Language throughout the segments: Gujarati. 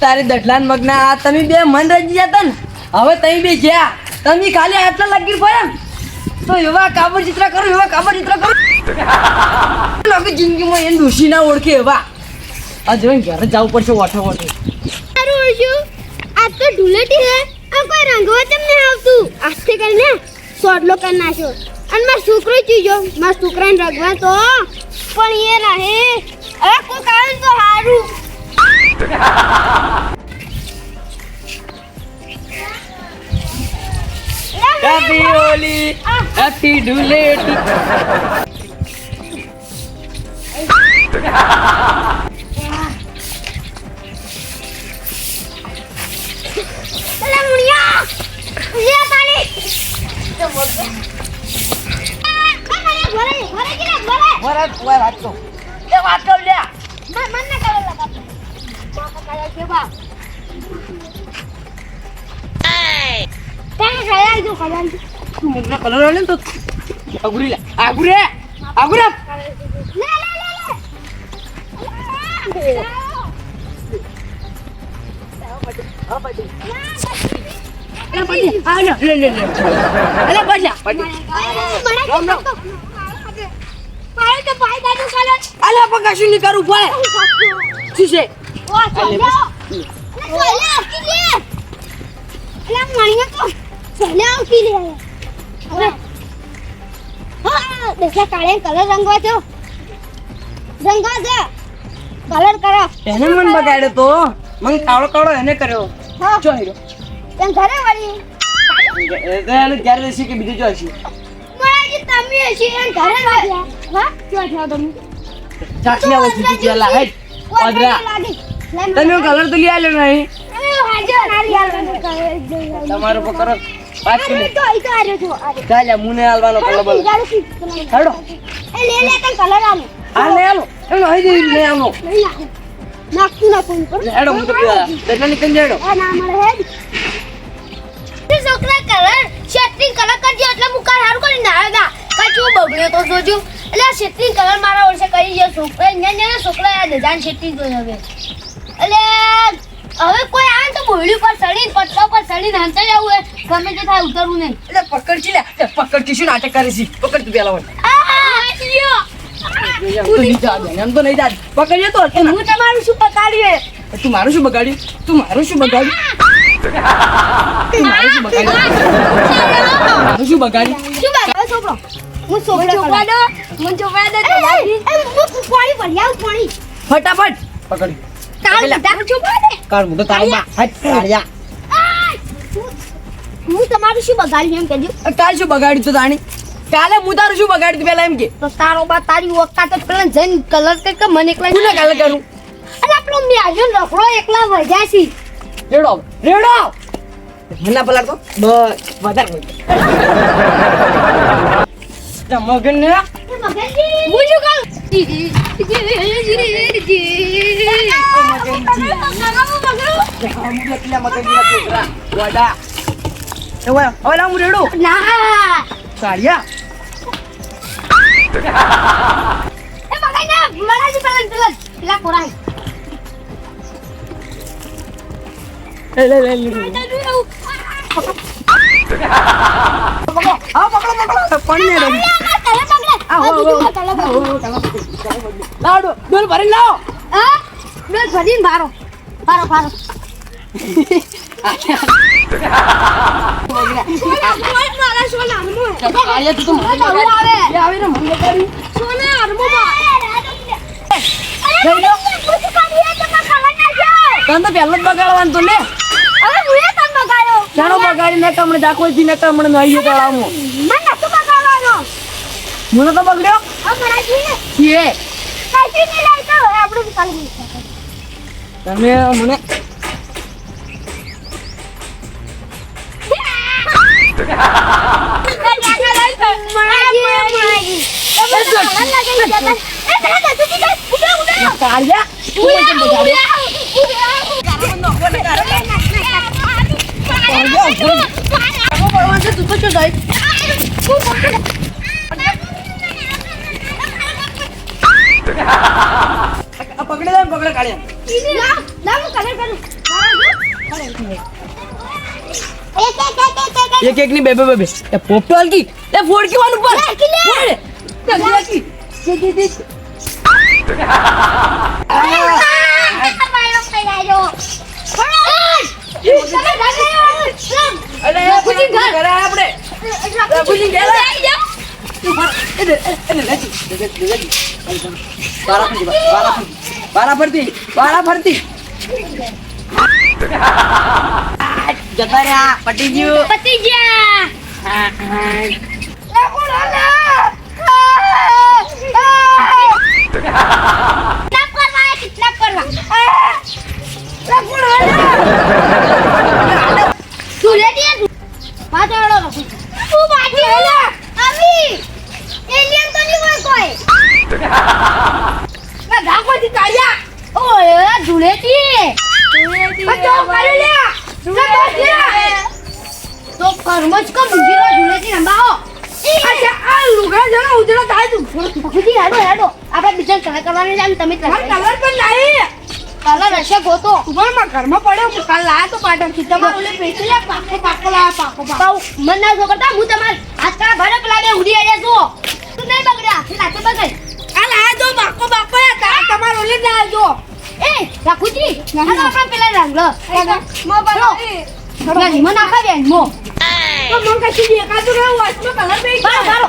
તારે દઢલાન મગના આ તમે બે મન રજી જતા ને, હવે તમે બે ગયા તમે ખાલી આટલા લાગી પડ્યા તો એવા કાબર ચિત્ર કરો, એવા કાબર ચિત્ર કરો. લોકો જિંદગીમાં એને દોષી ના ઓળખે એવા. આ જોઈને ઘરે જવું પડશે વાઠો વાઠો સારું હશું. આ તો ઢુલેટી હે. આ કોઈ રંગવા તમને આવતું. આસ્તે કરીને સોડલો કરી નાખ્યો. અને મારો છોકરો ચીજો મારા છોકરાને રગવા તો પણ એ રહે. હવે કોઈ કારણ તો સારું happy Holi happy Dhuleti Alam mo niya! Niya tali! વરાત ઓય વાત તો એ વાત તો લ્યા તું મુખના કલર આલે ને તો આગુરી લે આગુરે આગુરે આ લે. લે લે લે અલે પણ કશું નહીં કરવું પડે શું છે? કલર રંગવા છો રંગવા છે કલર કરો એને મન બગાડ્યો તો. મન કાળો કાળો એને કર્યો. હા. જો હીરો એમ ઘરે વળી. લેશે કે બીજું જો હશે? મારાજી તમે હશી એમ ઘરે વળી. હા? છો તમે. આવો જેલા ઓદરા તમે કલર તો લઈ આલ્યો નહીં. તમારો પકડો વાત કરી ચાલ મુને આલવાનો કલર બોલ. હેડો આ લે આલો. એનો હઈ જઈ લે આવો હેડો હું તો દટલા ની હેડ. તે છોકરા કલર શેટ્રિંગ કલર કરજો એટલે મુકાર હારું કરી ના આવ્યા કચું બગડ્યો તો જોજો. એટલે શેટિંગ શેટ્રિંગ કલર મારા વર્ષે કરી છે છોકરા. ને ને છોકરા આ દજાન શેટિંગ તો હવે. એટલે હવે કોઈ આવે તો બોયડી પર સડીને પટલા પર સડીને હંતા જવું એ ગમે તે થાય ઉતરવું નહીં. એટલે પકડ છી લે. પકડ કી શું નાટક કરે છે? પકડ તું પેલા વળ એમ તો નહીં જા એમ તો નહીં જા પકડીએ તો હું તમારું શું પકાડ્યું તું મારું શું બગાડ્યું? તું મારું શું બગાડ્યું? તું મારું શું બગાડ્યું? શું બગાડ્યું? શું હું છોકરો દો હું છોકરા દો તમારી હું પાણી ભર્યા પાણી. ફટાફટ. પકડી. કાલ ડાક છોકરા દે કાળ હું તો બા હટ કાળિયા હું તમારું શું બગાડ્યું એમ શું બગાડ્યું તું તાણી કાલે હું તારું શું બગાડ્યું પેલા એમ કે તો તારો બા તારી વખત તો પેલા જઈને કલર કઈ કે મને એકલા કોને કાલે કરું અરે આપણો મ્યાજો રખડો એકલા વજા છે રેડો રેડો મને પલાડ તો બસ વધારે મગન ને હું શું કરું કેટલા મગન ભરી લાવ હું ભરીને ભારો ભારો ભારો ના ને મને મને. તને તો પહેલો જ બગાડવાનું તો લે ચાલો બગાડી ને કમણે દાખવો જી ને કમણે નહીં તળાવમાં મને તો બગડ્યો? તમે મને તું. તું શું થાય આ પકડે લે પકડે કાઢે એક એક ની બે બે બે એ પોપટો હલકી એ ફોડકી વાન ઉપર આપણે બારા ફરતી બારા ફરતી જતા રહ્યા પટી ગયું પટી ગયા તું બાજી ભગુજી હેડો હેડો. આપણે બીજા કલર કરવાને જાય તમે કલર કલર પણ લાવી કલર હશે ગોતો. ઉભરમાં ઘરમાં પડ્યો કાલ લાયા તો પાટણથી. તમારે ઓલે પેટી લે પાકો પાકો લાયા પાકો પાકો. મન ના જો કરતા હું તમાર આજકાલ ભડક લાગે ઉડી આયા જો તું નહીં બગડ્યા લાતે બગડ. કાલ આયા જો પાકો પાકો યા તાર તમાર ઓલે લાયા જો. નાખા બેન મો. તો મન કશી દેખાતું રહ્યું આજનો કલર પેઈ બારો.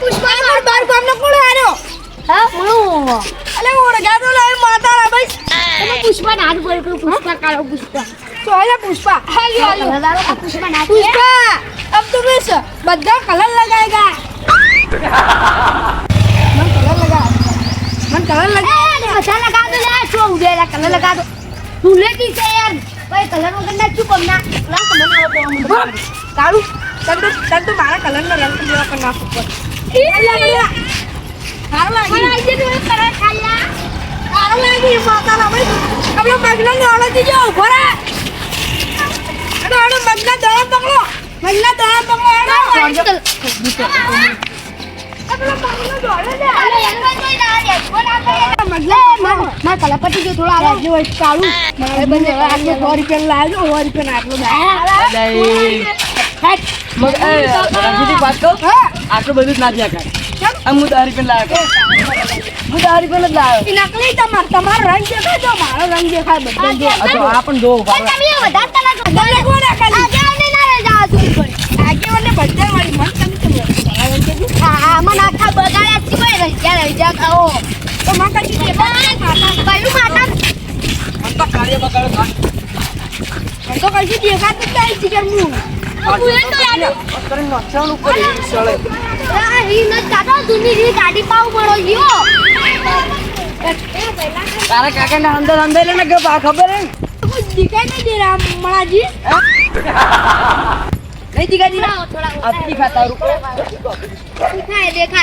પુષ્પા માર બાર ગામનો કોણ આનો હા હું અલે ઓળગા માતા બસ પુષ્પા ના બોલ કે પુષ્પા કાળો પુષ્પા તો આલા પુષ્પા હાલો પુષ્પા ના પુષ્પા અબ તો બસ બધા કલર લગાયેગા મન કલર લગા મન કલર લગા બધા લગા દો લે કલર લગા ધૂલેટી છે યાર. ભાઈ કલર વગર ના ચૂપ અમના કલર તો મને આવતો મને તારું તને તને મારા કલર નો રંગ લેવા પણ નાખો પર સારું લાગી મને. આજે તો કરે ખાયા સારું લાગી માતા ના ભાઈ. આપણો મગના ને ઓળખી જો ઊભો અડો અડો મગના દોડા પકડો. મગના દોડા પકડો અડો આપણો મગનો દોડે મારા થોડા આવે જો કાળું મારે બંને આટલો આટલું બધું જ ના થયા કર હું દસ રૂપિયા લાવ્યો હું દસ રૂપિયા જ લાવ્યો નકલી તમાર તમારો રંગ દેખાય મારો રંગ દેખાય બધો આ પણ જો તારા કાકા ને અંદર અંદર ને કે ખબર દિખાઈ નહીં દે રામ મણાજી नहीं दिखा दिखा अब दिखाता हूँ दिखाए देखा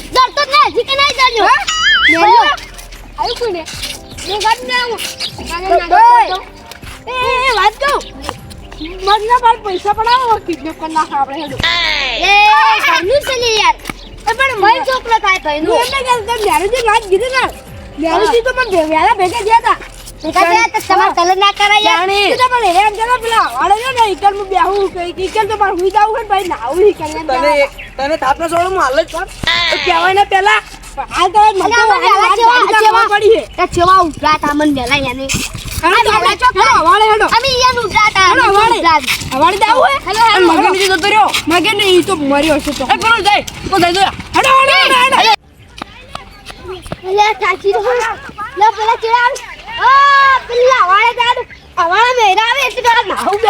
હજી કે નહીં જાજો મેલો આયુ કોને? ને ગાડ ને આવું. કાને ના એ એ વાત કહું. મગના પર પૈસા પડાવો કિડનેપ કરી નાખ આપણે હેડો. એ ઘરનું છે ને યાર. એ પણ મય છોકરો થાય ભાઈ નું એમને કે તમે મેરેજ વાત કીધી ને. મેરેજ તો મને વેલા ભેગા ગયા હતા. તમારે કલર ના કરાય? પણ એને એમ જરા પેલા વાળો છે ને ઇકલ હું બેહું કે ઇકલ તો મારે હુઈ જાવું હોય ભાઈ ના હુઈ ઇકલ તને તને થાપના સોળું માં હાલ જ પણ કહેવાય પેલા તો મને પડી છે. ચેવા ઉભરા તા મન મેલા નહીં તો મર્યો છે તો. જાય. આવે.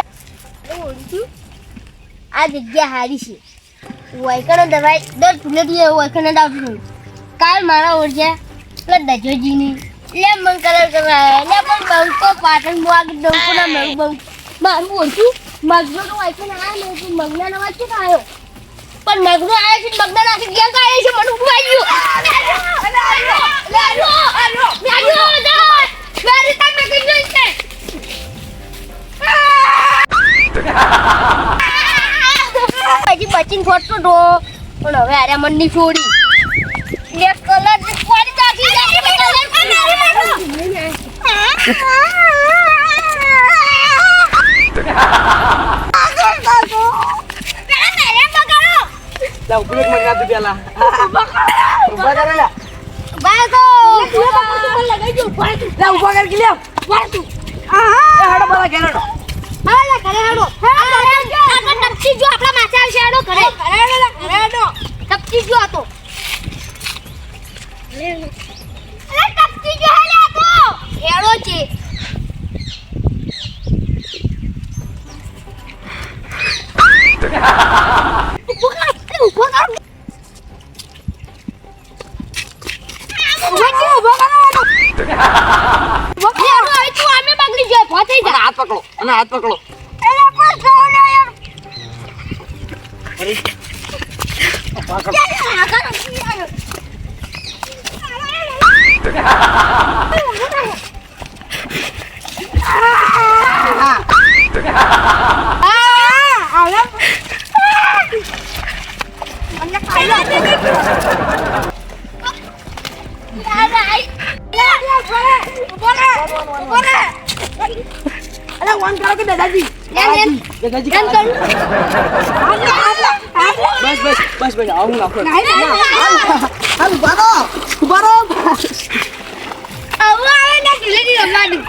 આ જગ્યા હારી છે. વાયકણો દવાઈ દર ફૂલેથી વાયકણો દાવતી કાલ મારા ઓરજા એટલે દજોજીની લે મન કલર કરાય લે પણ બંકો પાટણ મુઆગ ડંકો ના મેળું બંક મારું ઓછું મગનો તો વાયકણ આવ્યો ને તું મગના નવા છે આવ્યો પણ મગનો આવ્યો છે મગના નાખી ગયા કાય છે મને ઊભા ગયું લે આલો લે આલો આલો લે તો પણ હવે આરે મનની છોડી. એક કલર કોડી નાખી. લા કલર મને આપી પેલા ઊભા કરે લા બાગો લા ઊભા કર કે લે એ હાડો. બધા ઘેર હાડો. ઘરે હાલો આગળ ટપકી જો આપણા માથે આવશે હાલો ઘરે. ઘરે હાલો ઘરે હાલો ટપકી જો આતો અરે ટપકી જો હાલે આતો હેડો છે. ઊભો કર ઊભો કર ઊભો કર ઊભો કર હવે તું આમે બગડી જાય ફાટી અને હાથ પકડો અને હાથ પકડો. યાર અરે વન કરો કે દાદાજી? દાદાજી બસ બસ બસ બસ આવું નાખો હાલ ઊભા રહો ઊભા રહો. આ મારું ચહેર રાજ ગ્રુપ